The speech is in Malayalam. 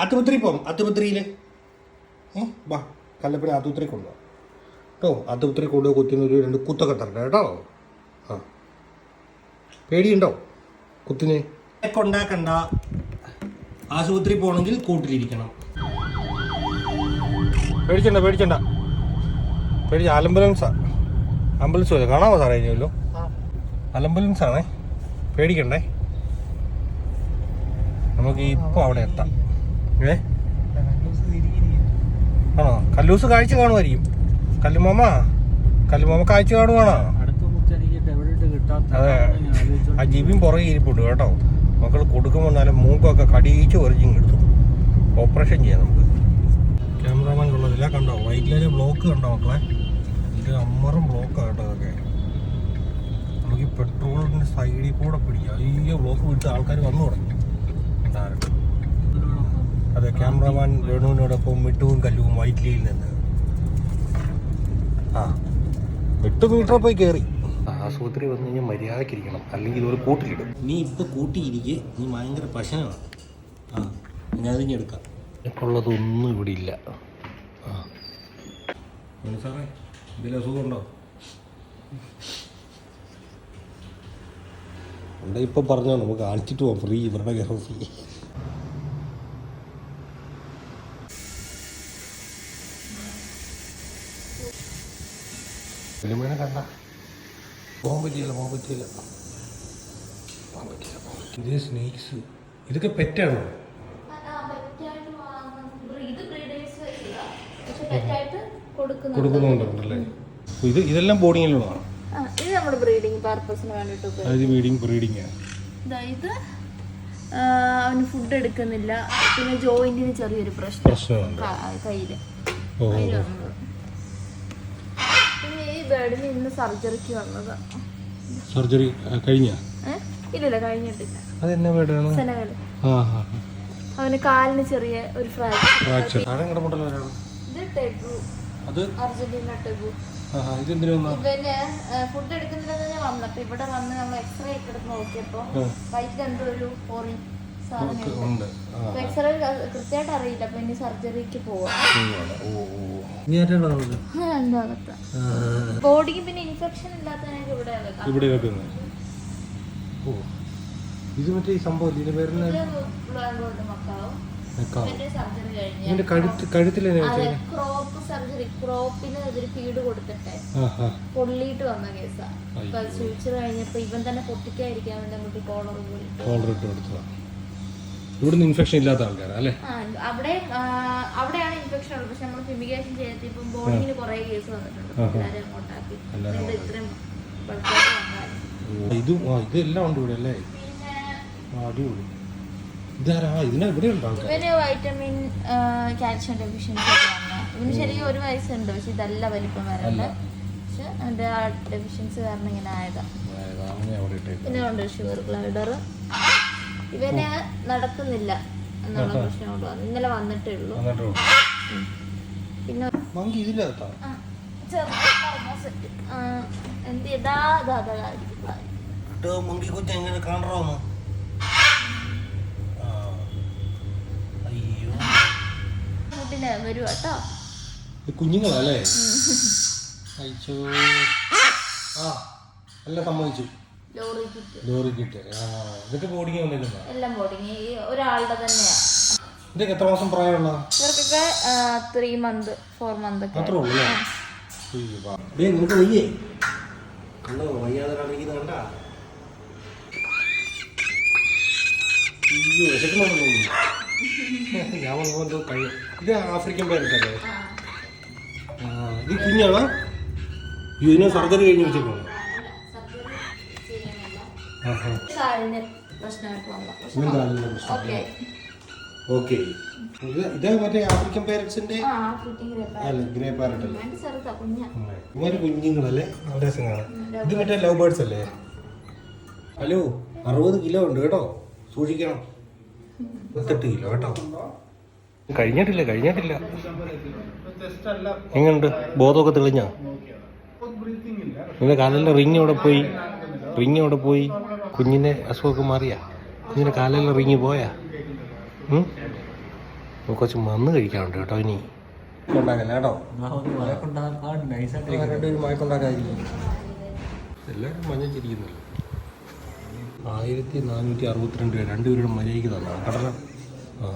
ആത്തുപത്രി പോം ആത്തുപത്രിയിൽ ഏ? വാ കല്ലപ്പന ആത്തുപത്രി കൊണ്ടുപോകാം കേട്ടോ ആത്തുപത്രി കൊണ്ടുപോയി കുത്തിന് ഒരു രണ്ട് കുത്തൊക്കെ തരട്ടെ കേട്ടോ. ആ. പേടിയുണ്ടോ കുത്തിന്? കൊണ്ടാക്കണ്ട. ആശുപത്രി പോകണമെങ്കിൽ കൂട്ടിലിരിക്കണം. പേടിച്ചണ്ട പേടിച്ചണ്ട. പേടിച്ച ആലംബുലൻസ് ആംബുലൻസ് വരും. കാണാമോ സാറേ കഴിഞ്ഞല്ലോ ആലംബുലൻസ് ആണേ പേടിക്കണ്ടേ? നമുക്ക് ഇപ്പോൾ അവിടെ എത്താം. ഏ? ആ കല്ലൂസ് കാഴ്ച കാണുമായിരിക്കും. കല്ലുമാമ കല്ലുമാമ കാഴ്ച കാണുവാണോ? അതെ. ആ ജിബിയും പുറകെ ഇരിപ്പുണ്ട് കേട്ടോ. മക്കൾ കൊടുക്കുമ്പോൾ നല്ല മൂക്കൊക്കെ കടിയിച്ച് ഒറിജിൻ എടുത്തു ഓപ്പറേഷൻ ചെയ്യാം നമുക്ക്. ക്യാമറമാൻ കൊള്ളതില്ല കണ്ടോ? വൈറ്റിലെ ബ്ലോക്ക് കണ്ടോ മക്കളെ? ഇത് അമ്മറും ബ്ലോക്കാണ് കേട്ടോ അതൊക്കെ നമുക്ക് ഈ പെട്രോളിന്റെ സൈഡിൽ കൂടെ പിടിക്കാം. ഈ ബ്ലോക്ക് വിട്ട് ആൾക്കാർ വന്നു തുടങ്ങി. ഉണ്ടായിരുന്നു ക്യാമറമാൻ വേണുവിനോടൊപ്പം മിട്ടുവും കല്ലുവും വൈറ്റ്ലിയിൽ നിന്ന്. ആ എട്ട് മീറ്റർ പോയി കയറി ആശുപത്രി വന്നു കഴിഞ്ഞാൽ മര്യാദക്കിരിക്കണം അല്ലെങ്കിൽ ഇതുപോലെ കൂട്ടിലിടും. നീ ഇപ്പൊ കൂട്ടിയിരിക്കെ. നീ ഭയങ്കര പശനമാണ് ആ ഞാൻ അതിന് എടുക്കാം. ഉള്ളതൊന്നും ഇവിടെ ഇല്ല. ആ. സാറേ ഇതിൽ അസുഖമുണ്ടോ ഉണ്ട്? ഇപ്പം പറഞ്ഞോ നമുക്ക് കാണിച്ചിട്ട് പോവാം. ഫ്രീ ഇവരുടെ ഗ്രഹം ഫ്രീ ഫിലിമിനെ കണ്ട. പോകാൻ പറ്റിയില്ല പോകാൻ പറ്റിയില്ല പോകാൻ പറ്റിയില്ല ഇതേ സ്നേക്സ് ഇതൊക്കെ പെറ്റാണോ കൊടുക്കുന്നുണ്ടല്ലേ? ഇത് ഇതെല്ലാം ബോർഡിങ്ങിലുള്ളതാണ് ഇത് നമ്മുടെ ബ്രീഡിംഗ് പർപ്പസിന് അതായത് ഇത് അവന് ഫുഡ് എടുക്കുന്നില്ല. പിന്നെ ജോയിന്റിന് ചെറിയൊരു പ്രശ്നം. കയ്യിൽ ഓ കയ്യിൽ വന്നത്. പിന്നെ ഈ ബേർഡിന് ഇന്ന് സർജറിക്ക് വന്നത്. സർജറി കഴിഞ്ഞ? ഇല്ലല്ല കഴിഞ്ഞിട്ടില്ല. അതെന്നാ ആ അവന് കാലിന് ചെറിയ ഒരു ഫ്രാക്ചർ ഇത് ടെഗു അത്? അർജന്റീന ടെഗു ഇവന് ഫുഡ് എടുക്കുന്നില്ലെന്ന് ഞാൻ വന്നു അപ്പൊ ഇവിടെ വന്ന് നമ്മൾ എക്സ്റേ ഒക്കെ എടുത്ത് നോക്കിയപ്പോ വൈറ്റ് എന്തോ ഒരു ഓറി സാധനം ഉണ്ട് എക്സ്റേ കൃത്യമായിട്ട് അറിയില്ല. അപ്പൊ ഇനി സർജറിക്ക് പോവാം. ബോഡിക്ക് പിന്നെ ഇൻഫെക്ഷൻ ഇല്ലാത്തതിനൊക്കെ ഇവിടെ. ഇവിടെ വെക്കുന്നത് ഓ. ഇത് മറ്റേ ഈ സംഭവം ഇതിന്റെ കഴിഞ്ഞ് ഇതിന്റെ കഴുത്ത് വെച്ചാൽ ക്രോപ്പ് സർജറി. ക്രോപ്പിന് ഇതൊരു ഫീഡ് കൊടുത്തിട്ടെ. പൊള്ളിയിട്ട് വന്ന കേസാ. ഫ്യൂച്ചർ കഴിഞ്ഞപ്പോ ഇവൻ തന്നെ പൊട്ടിക്കാതിരിക്കാൻ വേണ്ടി നമുക്ക് കോളർ കോളർ ഇട്ട് കൊടുത്തതാ. ഇവിടുന്ന് ഇൻഫെക്ഷൻ ഇല്ലാത്ത ആൾക്കാരാ അല്ലേ? അവിടെ അവിടെയാണ് ഇൻഫെക്ഷൻ ഉള്ളത്. പക്ഷെ നമ്മൾ ഫിമിഗേഷൻ ചെയ്തിട്ട് ഇപ്പം ബോഡിയിൽ കുറെ കേസ് വന്നിട്ടുണ്ട്. എല്ലാവരും അങ്ങോട്ടാക്കി. ഇത്രയും ഇതും ആ ഇതെല്ലാം ഉണ്ട് ഇവിടെ അല്ലേ? അടിപൊളി. ഇതാരാ? ഇതിനാ ഇവിടെ ഉണ്ട് ആൾക്കാർ വൈറ്റമിൻ കാൽഷ്യം ഡെഫിഷ്യൻസി ഇവന് ശരിക്കും ഒരു വയസ്സുണ്ട് പക്ഷെ ഇതല്ല വലിപ്പം വരല്ല പക്ഷെ അതിന്റെ ഡെഫിഷ്യൻസി കാരണം ഇങ്ങനെ ആയതാ. പിന്നെ ഉണ്ട് ഷുഗർ ഗ്ലൈഡർ ഇവന് നടക്കുന്നില്ല എന്നുള്ള പ്രശ്നമുള്ളൂ ഇന്നലെ വന്നിട്ടേ ഉള്ളൂ. പിന്നെ മങ്കി ഇതില്ലാത്താ എന്ത് ചെയ്താ മങ്കി കുത്തി എങ്ങനെ കേട്ടോ. കുഞ്ഞുങ്ങളല്ലേ? അയച്ചോ ആ എല്ലാം സമ്മതിച്ചു. Lorry kit. ലോറി ആ ഇതൊക്കെ വന്നിരുന്ന? എല്ലാം ബോഡിങ് ഈ ഒരാളുടെ തന്നെയാ. ഇതൊക്കെ എത്ര മാസം പ്രായമുള്ള ഇവർക്കൊക്കെ ത്രീ മന്ത് ഫോർ മന്ത് ഒക്കെ. അത്രേ ഉള്ളൂ അല്ലേ? നിനക്ക് വയ്യേ. കണ്ടോ വയ്യാതെ കാണിക്കുന്നത് കണ്ട? അയ്യോ വിശക്കുന്നുണ്ടെന്ന് തോന്നുന്നു. ഞാൻ വന്നപ്പോ കഴിയും ഇത് ആഫ്രിക്കൻ പേരല്ലേ ആ. ഇത് കുഞ്ഞാണോ? ഇതിനെ സർജറി കഴിഞ്ഞ് വെച്ചേക്കാണ് ആഹാ കാലിന് പ്രശ്നമായിട്ട് വന്നു ഇവൻ കാലിന്റെ പ്രശ്നം ഓക്കെ. ഓക്കെ. ഇത് മറ്റേ ആഫ്രിക്കൻ അല്ല ഗ്രേ പാരറ്റ് അല്ലേ? ഇവർ കുഞ്ഞുങ്ങളല്ലേ? നല്ല ഇത് മറ്റേ ലവ് ബേർഡ്സ് അല്ലേ? ഹലോ അറുപത് കിലോ ഉണ്ട് കേട്ടോ. സൂക്ഷിക്കണം. മുപ്പത്തെട്ട് കിലോ കേട്ടോ. കഴിഞ്ഞിട്ടില്ല കഴിഞ്ഞിട്ടില്ല. എങ്ങനുണ്ട്? ബോധമൊക്കെ തെളിഞ്ഞാ? നിന്റെ കാലിലെ റിങ് അവിടെ പോയി? റിങ് അവിടെ പോയി? കുഞ്ഞിന്റെ അസുഖമൊക്കെ മാറിയാ? കുഞ്ഞിന്റെ കാലെല്ലാം ഇറങ്ങി പോയാ? കുറച്ച് മന്ന് കഴിക്കാനുണ്ട് കേട്ടോ ഇനി. ഉണ്ടാക്കല്ലേ കേട്ടോ? എല്ലാവരും മഞ്ഞിരിക്കുന്നല്ലോ ആയിരത്തി നാനൂറ്റി അറുപത്തിരണ്ട് രണ്ടുപേരുടെ മര്യാദയ്ക്ക് തന്നെ കടല. ആ.